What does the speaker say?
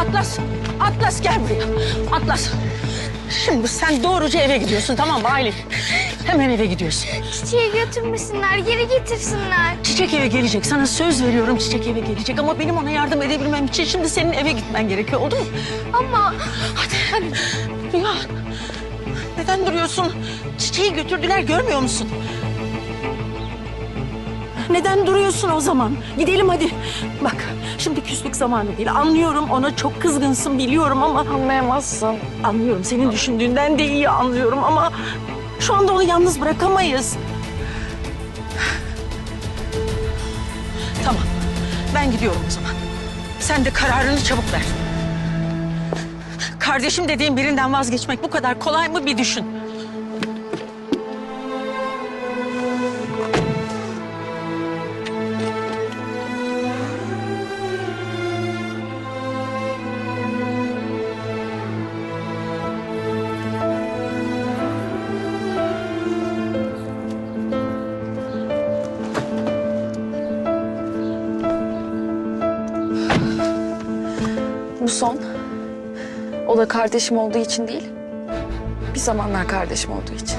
Atlas, Atlas gel buraya. Atlas. Şimdi sen doğruca eve gidiyorsun tamam mı Aylin? Hemen eve gidiyorsun. Çiçeği götürmesinler, geri getirsinler. Çiçek eve gelecek. Sana söz veriyorum Çiçek eve gelecek. Ama benim ona yardım edebilmem için şimdi senin eve gitmen gerekiyor. Oldu mu? Ama Hadi, hadi. Rüya. Neden duruyorsun? Çiçeği götürdüler görmüyor musun? Neden duruyorsun o zaman? Gidelim hadi. Bak şimdi küslük zamanı değil. Anlıyorum ona çok kızgınsın biliyorum ama... Anlayamazsın. Anlıyorum senin düşündüğünden de iyi anlıyorum ama... Şu anda onu yalnız bırakamayız. Tamam ben gidiyorum o zaman. Sen de kararını çabuk ver. Kardeşim dediğin birinden vazgeçmek bu kadar kolay mı bir düşün. Bu son. O da kardeşim olduğu için değil. Bir zamanlar kardeşim olduğu için.